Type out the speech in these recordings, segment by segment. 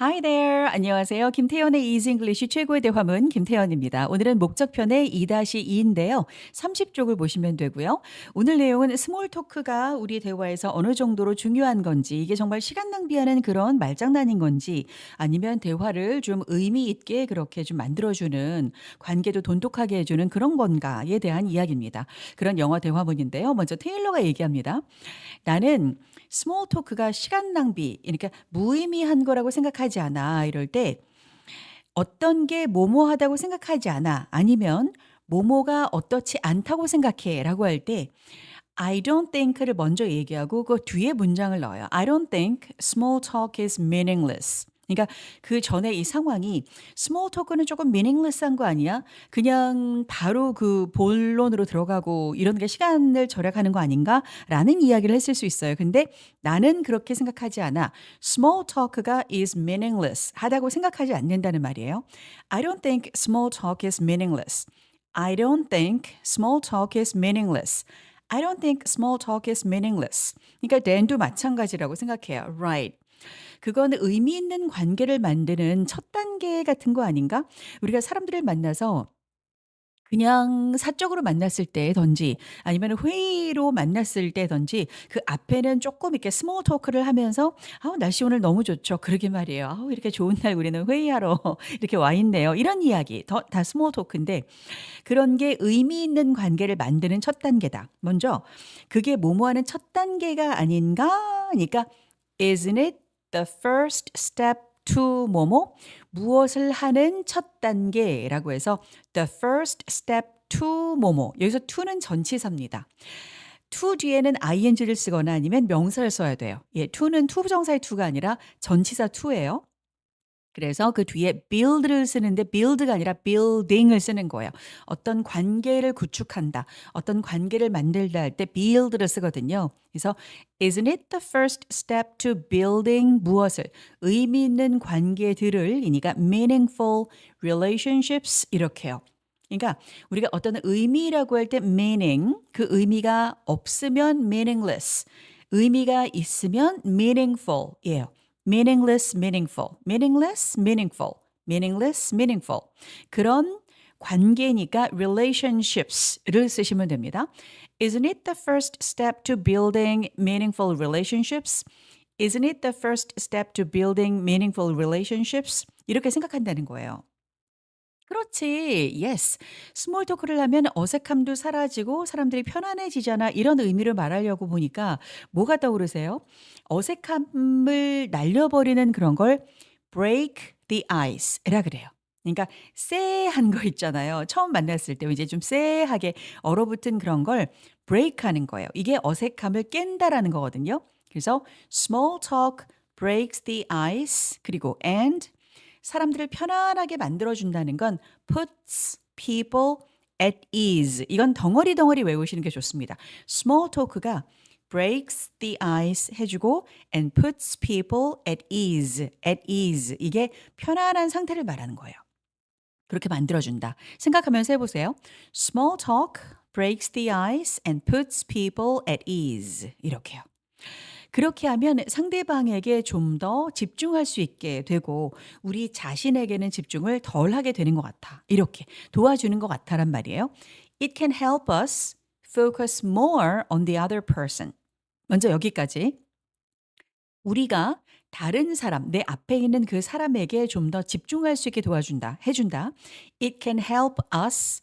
Hi there. 안녕하세요. 김태현의 Easy English 최고의 대화문 김태현입니다. 오늘은 목적편의 2-2인데요. 30쪽을 보시면 되고요. 오늘 내용은 스몰 토크가 우리 대화에서 어느 정도로 중요한 건지, 이게 정말 시간 낭비하는 그런 말장난인 건지, 아니면 대화를 좀 의미 있게 그렇게 좀 만들어주는, 관계도 돈독하게 해주는 그런 건가에 대한 이야기입니다. 그런 영어 대화문인데요. 먼저 테일러가 얘기합니다. 나는 스몰 토크가 시간 낭비, 그러니까 무의미한 거라고 생각하지 않아. 이럴 때 어떤 게 뭐뭐하다고 생각하지 않아. 아니면 뭐뭐가 어떻지 않다고 생각해. 라고 할 때 I don't think를 먼저 얘기하고 그 뒤에 문장을 넣어요. I don't think small talk is meaningless. 그러니까 그 전에 이 상황이 스몰 토크는 조금 미닝레스한 거 아니야? 그냥 바로 그 본론으로 들어가고 이런 게 시간을 절약하는 거 아닌가?라는 이야기를 했을 수 있어요. 근데 나는 그렇게 생각하지 않아. small talk가 is meaningless 하다고 생각하지 않는다는 말이에요. I don't think small talk is meaningless. I don't think small talk is meaningless. I don't think small talk is meaningless. 그러니까 then도 마찬가지라고 생각해요. Right. 그거는 의미 있는 관계를 만드는 첫 단계 같은 거 아닌가? 우리가 사람들을 만나서 그냥 사적으로 만났을 때든지 아니면 회의로 만났을 때든지 그 앞에는 조금 이렇게 스몰 토크를 하면서 "아우 날씨 오늘 너무 좋죠." 그러게 말이에요. "아우 이렇게 좋은 날 우리는 회의하러 이렇게 와 있네요." 이런 이야기 더 다 스몰 토크인데 그런 게 의미 있는 관계를 만드는 첫 단계다. 먼저 그게 뭐뭐 하는 첫 단계가 아닌가 하니까 "Isn't it the first step to 뭐뭐 무엇을 하는 첫 단계라고 해서 the first step to 뭐뭐 여기서 to는 전치사입니다. to 뒤에는 ing를 쓰거나 아니면 명사를 써야 돼요. 예, to는 투부정사의 to가 아니라 전치사 to예요. 그래서 그 뒤에 build를 쓰는데 build가 아니라 building을 쓰는 거예요. 어떤 관계를 구축한다. 어떤 관계를 만들다 할 때 build를 쓰거든요. 그래서 isn't it the first step to building 무엇을 의미 있는 관계들을 이니까 meaningful relationships 이렇게요. 그러니까 우리가 어떤 의미라고 할 때 meaning 그 의미가 없으면 meaningless 의미가 있으면 meaningful이에요. meaningless, meaningful, meaningless, meaningful, meaningless, meaningful. 그런 관계니까 relationships를 쓰시면 됩니다. Isn't it the first step to building meaningful relationships? Isn't it the first step to building meaningful relationships? 이렇게 생각한다는 거예요. 그렇지. Yes. 스몰 토크를 하면 어색함도 사라지고 사람들이 편안해지잖아. 이런 의미로 말하려고 보니까 뭐가 떠오르세요? 어색함을 날려버리는 그런 걸 break the ice라 그래요. 그러니까 쎄한 거 있잖아요. 처음 만났을 때 이제 좀 쎄하게 얼어붙은 그런 걸 break하는 거예요. 이게 어색함을 깬다라는 거거든요. 그래서 small talk breaks the ice 그리고 and 사람들을 편안하게 만들어준다는 건 puts people at ease. 이건 덩어리 덩어리 외우시는 게 좋습니다. small talk가 breaks the ice 해주고 and puts people at ease, at ease. 이게 편안한 상태를 말하는 거예요. 그렇게 만들어준다. 생각하면서 해보세요. small talk breaks the ice and puts people at ease. 이렇게요. 그렇게 하면 상대방에게 좀 더 집중할 수 있게 되고 우리 자신에게는 집중을 덜 하게 되는 것 같아. 이렇게 도와주는 것 같아란 말이에요. It can help us focus more on the other person. 먼저 여기까지. 우리가 다른 사람, 내 앞에 있는 그 사람에게 좀 더 집중할 수 있게 도와준다, 해준다. It can help us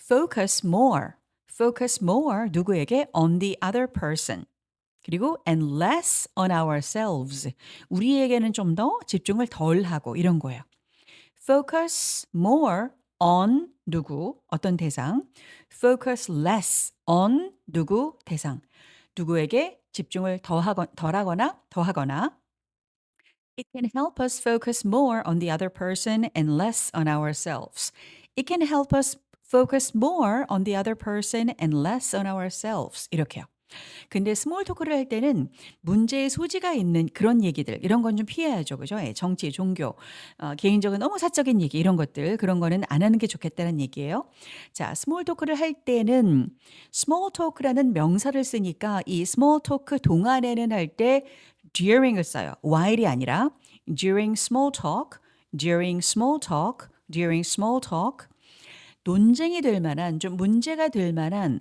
focus more, focus more 누구에게 on the other person. 그리고 and less on ourselves. 우리에게는 좀 더 집중을 덜 하고 이런 거예요. focus more on 누구 어떤 대상 focus less on 누구 대상 누구에게 집중을 더 하거, 덜 하거나 더 하거나 It can help us focus more on the other person and less on ourselves. It can help us focus more on the other person and less on ourselves. 이렇게요. 근데 스몰 토크를 할 때는 문제의 소지가 있는 그런 얘기들 이런 건 좀 피해야죠. 그죠? 예, 정치, 종교, 어, 개인적인 너무 사적인 얘기 이런 것들 그런 거는 안 하는 게 좋겠다는 얘기예요. 자, 스몰 토크를 할 때는 스몰 토크라는 명사를 쓰니까 이 스몰 토크 동안에는 할 때 during을 써요. while이 아니라 during small talk, during small talk, during small talk. 논쟁이 될 만한, 좀 문제가 될 만한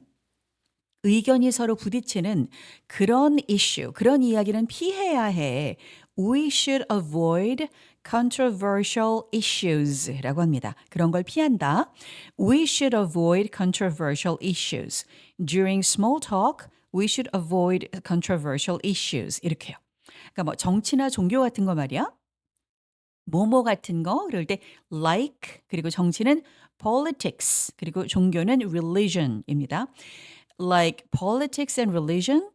의견이 서로 부딪히는 그런 이슈, 그런 이야기는 피해야 해. We should avoid controversial issues 라고 합니다. 그런 걸 피한다. We should avoid controversial issues. During small talk, we should avoid controversial issues. 이렇게요. 그러니까 뭐 정치나 종교 같은 거 말이야. 뭐뭐 같은 거 그럴 때 like 그리고 정치는 politics 그리고 종교는 religion입니다. Like politics and religion?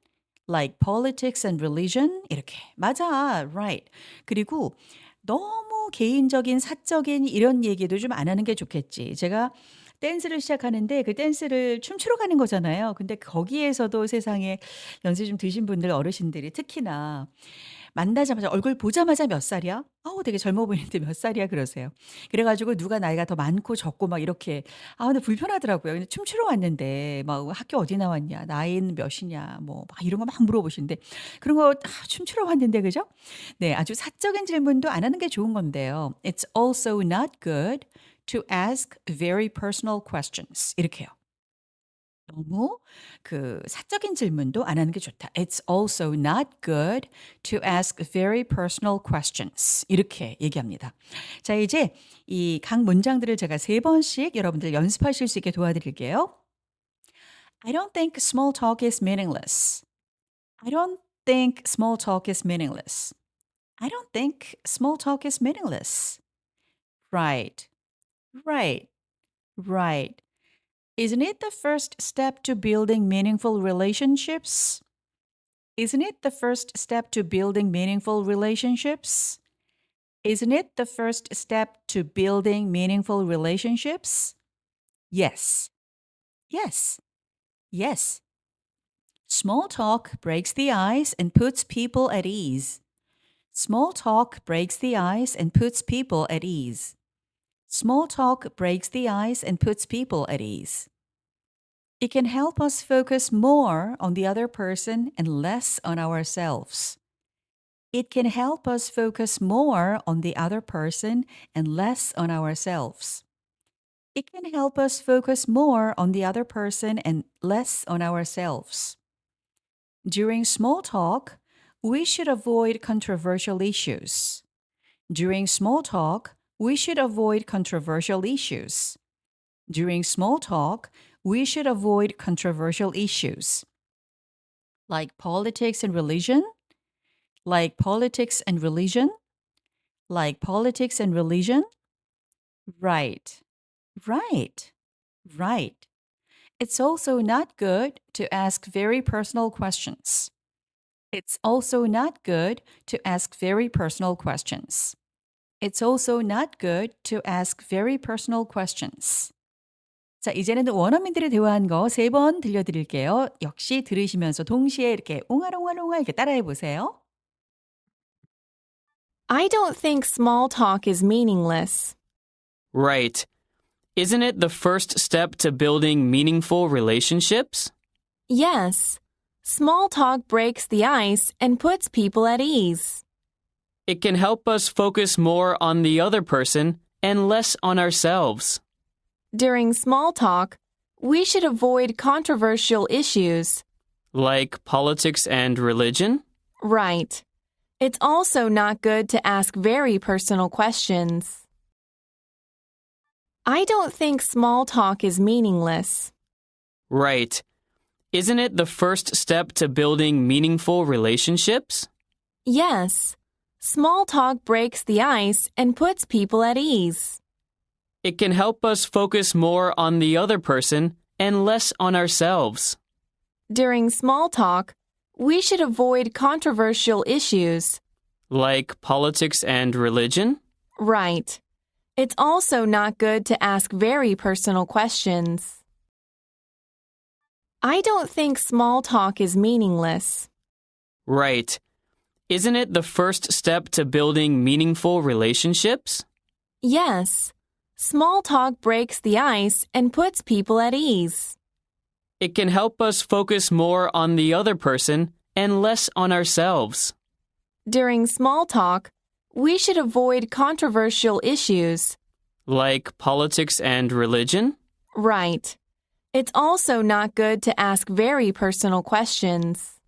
Like politics and religion? 이렇게. 맞아. Right. 그리고 너무 개인적인 사적인 이런 얘기도 좀 안 하는 게 좋겠지. 제가 댄스를 시작하는데 그 댄스를 춤추러 가는 거잖아요. 근데 거기에서도 세상에 연세 좀 드신 분들 어르신들이 특히나 만나자마자 얼굴 보자마자 몇 살이야? 아우 되게 젊어 보이는데 몇 살이야 그러세요. 그래 가지고 누가 나이가 더 많고 적고 막 이렇게 아 근데 불편하더라고요. 근데 춤추러 왔는데 막 학교 어디 나왔냐? 나이는 몇이냐? 뭐 막 이런 거 막 물어보시는데 그런 거 아, 춤추러 왔는데 그죠? 네, 아주 사적인 질문도 안 하는 게 좋은 건데요. It's also not good to ask very personal questions. 이렇게요. 너무 그 사적인 질문도 안 하는 게 좋다. It's also not good to ask very personal questions. 이렇게 얘기합니다. 자, 이제 이 각 문장들을 제가 세 번씩 여러분들 연습하실 수 있게 도와드릴게요. I don't think small talk is meaningless. I don't think small talk is meaningless. I don't think small talk is meaningless. Right. Right. Right. Isn't it the first step to building meaningful relationships? Isn't it the first step to building meaningful relationships? Isn't it the first step to building meaningful relationships? Yes. Yes. Yes. Small talk breaks the ice and puts people at ease. Small talk breaks the ice and puts people at ease. Small talk breaks the ice and puts people at ease. It can help us focus more on the other person and less on ourselves. It can help us focus more on the other person and less on ourselves. It can help us focus more on the other person and less on ourselves. During small talk, we should avoid controversial issues. During small talk, we should avoid controversial issues. During small talk, we should avoid controversial issues. Like politics and religion, like politics and religion, like politics and religion. Right, right, right. It's also not good to ask very personal questions. It's also not good to ask very personal questions. It's also not good to ask very personal questions. 자, 이제는 원어민들이 대화한 거 세 번 들려드릴게요. 역시 들으시면서 동시에 이렇게 옹알옹알옹알 이렇게 따라해 보세요. I don't think small talk is meaningless. Right. Isn't it the first step to building meaningful relationships? Yes. Small talk breaks the ice and puts people at ease. It can help us focus more on the other person and less on ourselves. During small talk, we should avoid controversial issues. Like politics and religion? Right. It's also not good to ask very personal questions. I don't think small talk is meaningless. Right. Isn't it the first step to building meaningful relationships? Yes. Small talk breaks the ice and puts people at ease. It can help us focus more on the other person and less on ourselves. During small talk, we should avoid controversial issues. Like politics and religion? Right. It's also not good to ask very personal questions. I don't think small talk is meaningless. Right. Isn't it the first step to building meaningful relationships? Yes. Small talk breaks the ice and puts people at ease. It can help us focus more on the other person and less on ourselves. During small talk, We should avoid controversial issues. Like politics and religion? Right. It's also not good to ask very personal questions.